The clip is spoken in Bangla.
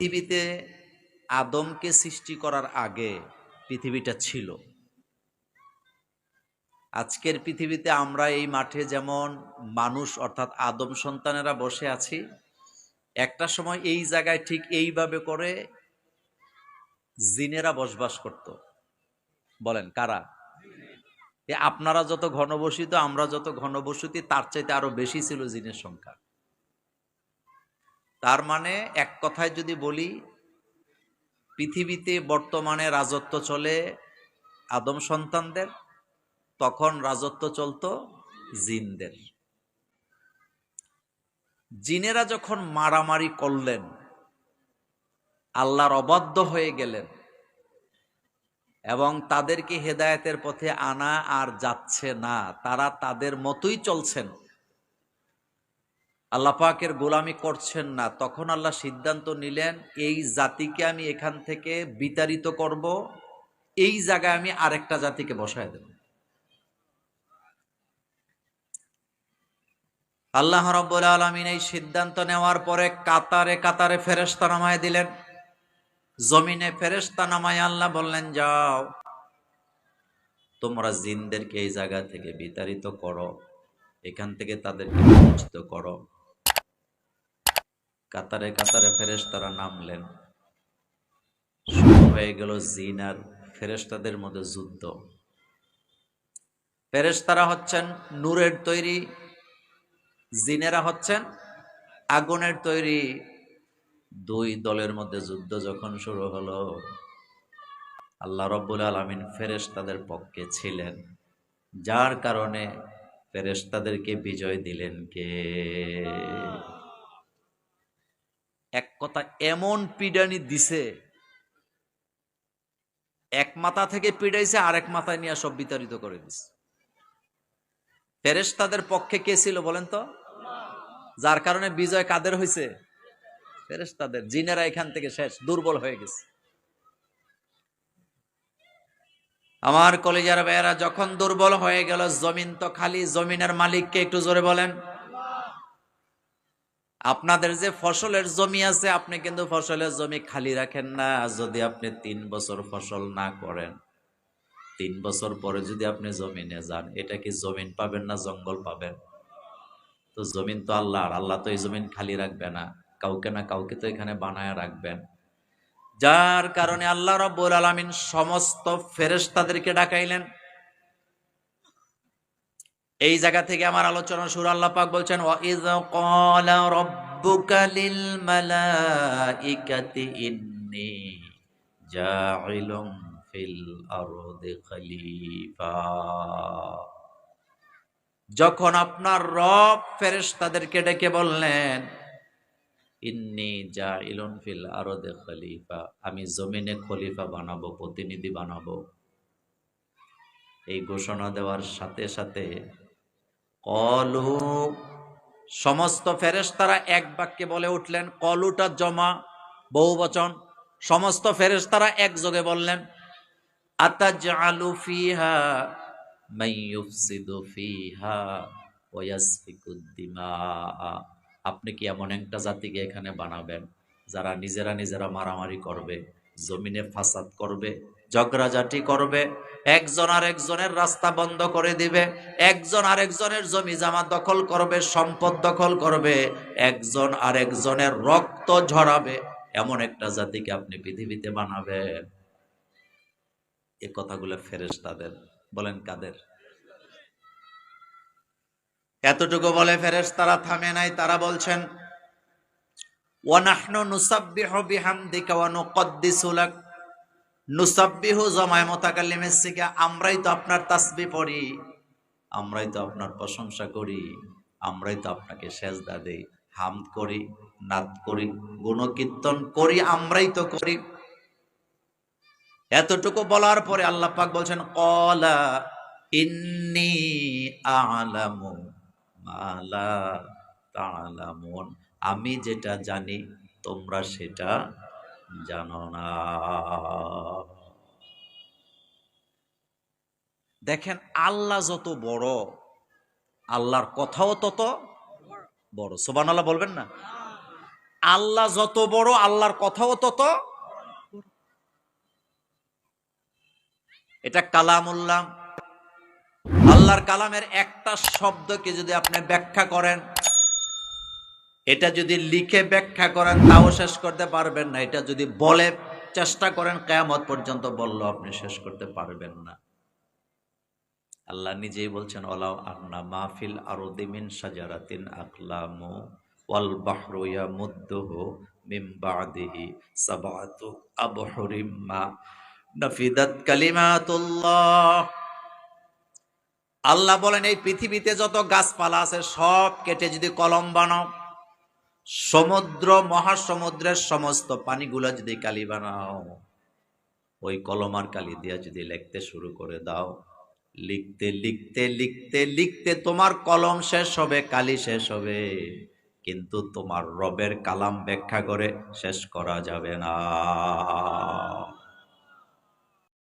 পৃথিবীতে আদমকে সৃষ্টি করার আগে পৃথিবীটা ছিল। আজকের পৃথিবীতে আমরা এই মাঠে যেমন মানুষ অর্থাৎ আদম সন্তানেরা বসে আছি, একটা সময় এই জায়গায় ঠিক এইভাবে করে জিনেরা বসবাস করত। বলেন, কারা? আপনারা যত ঘনবসিত, আমরা যত ঘনবসতি, তার চাইতে আরও বেশি ছিল জিনের সংখ্যা। তার মানে এক কথায় যদি বলি, পৃথিবীতে বর্তমানে রাজত্ব চলে আদম সন্তানদের, তখন রাজত্ব চলতো জিনদের। জিনেরা যখন মারামারি করলেন, আল্লাহর অবাধ্য হয়ে গেলেন এবং তাদেরকে হেদায়তের পথে আনা আর যাচ্ছে না, তারা তাদের মতোই চলছেন। আল্লাহ পাকের গোলামি করছেন না। তখন আল্লাহ সিদ্ধান্ত নিলেন, এই জাতিকে আমি এখান থেকে বিতাড়িত করব, এই জায়গায় আমি আরেকটা জাতিকে বসায় দেব। আল্লাহ রব্বুল আলমিন এই সিদ্ধান্ত নেওয়ার পরে কাতারে কাতারে ফেরেস্তা নামায় দিলেন। জমিনে ফেরেস্তা নামায় আল্লাহ বললেন, যাও, তোমরা জিনদেরকে এই জায়গা থেকে বিতাড়িত করো, এখান থেকে তাদেরকে বঞ্চিত করো। কাতারে কাতারে ফেরেশতারা নামলেন। শুরু হয়ে গেল জিন আর ফেরেশতাদের মধ্যে যুদ্ধ। ফেরেশতারা হচ্ছেন নূরের তৈরি, জিনেরা হচ্ছেন আগুনের তৈরি। দুই দলের মধ্যে যুদ্ধ যখন শুরু হলো, আল্লাহ রব্বুল আলমিন ফেরেশতাদের পক্ষে ছিলেন। যার কারণে ফেরেশতাদেরকে বিজয় দিলেন কে? কথা এমন পিডানি দিছে, এক মাথা থেকে পিডাইছে, আরেক মাথায় নিয়ে সব বিতাড়িত করে দিছে। ফেরেশতাদের পক্ষে কে ছিল বলেন তো? যার কারণে বিজয় কাদের হয়েছে ফেরেশতাদের, জিনেরা এখান থেকে শেষ, দুর্বল হয়ে গেছে। আমার কলেজার ভাইয়েরা, যখন দুর্বল হয়ে গেল, জমিন তো খালি, জমিনের মালিককে একটু জোরে বলেন। আপনাদের যে ফসলের জমি আছে, আপনি কিন্তু ফসলের জমি খালি রাখেন না। যদি আপনি তিন বছর ফসল না করেন, তিন বছর পরে যদি আপনি জমিনে যান, এটা কি জমিন পাবেন না জঙ্গল পাবেন? তো জমিন তো আল্লাহ আল্লাহ তো এই জমিন খালি রাখবে না। কাউকে না কাউকে তো এখানে বানায় রাখবেন। যার কারণে আল্লাহ রব্বুল আলমিন সমস্ত ফেরেশতাদেরকে ডাকাইলেন। এই জায়গা থেকে আমার আলোচনা শুরু, আল্লাহ পাক বলছেন যখন আপনার রব ফেরেশতাদেরকে ডেকে বললেন, ইন্নি জাইলুন ফিল আরদে খলিফা, আমি জমিনে খলিফা বানাবো, প্রতিনিধি বানাবো। এই ঘোষণা দেওয়ার সাথে সাথে কলু। সমস্ত ফেরেশতারা এক বাক্যে বলে উঠলেন, কলুটা জমা, বহু বচন। সমস্ত ফেরেশতারা একযোগে বললেন ফিহা মাইয়ুফসিদু ফিহা আপনি কি এমন একটা জাতিকে এখানে বানাবেন যারা নিজেরা নিজেরা মারামারি করবে? জমিনে ফাসাদ করবে, ঝগড়াঝাটি করবে, একজন আর একজনের রাস্তা বন্ধ করে দিবে, একজন আরেকজনের জমি জামা দখল করবে, সম্পদ দখল করবে, একজন আরেকজনের রক্ত ঝরাবে, এমন একটা জাতিকে আপনি পৃথিবীতে বানাবেন। এ কথাগুলো ফেরেস তাদের বলেন কাদের? এতটুকু বলে ফেরেস তারা থামে নাই, তারা বলছেন ওয়ানাহনু নুসাব্বিহু বিহামদিকা ওয়া নুকদ্দিসু লাক। জমায় মুতাকাল্লিমের থেকে আমরাই তো আপনার তাসবিহ পড়ি, আমরাই তো আপনার প্রশংসা করি, আমরাই তো আপনাকে সেজদা দেই, হামদ করি নাদ করি, গুণকীর্তন করি, আমরাই তো করি। এতটুকু বলার পরে আল্লাহ পাক বলছেন কলা ইন্নি আলামু মালা তালামুন। আমি যেটা জানি, তোমরা সেটা জানো না। দেখেন, আল্লাহ যত বড়, আল্লাহর কথাও তত বড়। সোবান আল্লাহ বলবেন না? আল্লাহ যত বড়, আল্লাহর কথাও তত এটা কালামুল্লাহ। আল্লাহর কালামের একটা শব্দকে যদি আপনি ব্যাখ্যা করেন এটা যদি লিখে ব্যাখ্যা করেন, তাও শেষ করতে পারবেন না। এটা যদি বলে চেষ্টা করেন, কেয়ামত পর্যন্ত বলল আপনি শেষ করতে পারবেন না। আল্লাহ নিজেই বলছেন ওলাও আন্না মাহফিল আরদিমিন সাজারাতিন আকলামু ওয়াল সাবাতু কালিমাতুল্লাহ। আল্লাহ বলেন, এই পৃথিবীতে যত গাছপালা আছে, সব কেটে যদি কলম বানাও সমুদ্র, মহাসমুদ্রের সমস্ত পানিগুলো যদি কালি বানাও, ওই কলমার কালি দিয়া যদি লিখতে শুরু করে দাও, লিখতে লিখতে লিখতে লিখতে তোমার কলম শেষ হবে, কালি শেষ হবে। কিন্তু তোমার রবের কালাম ব্যাখ্যা করে শেষ করা যাবে না।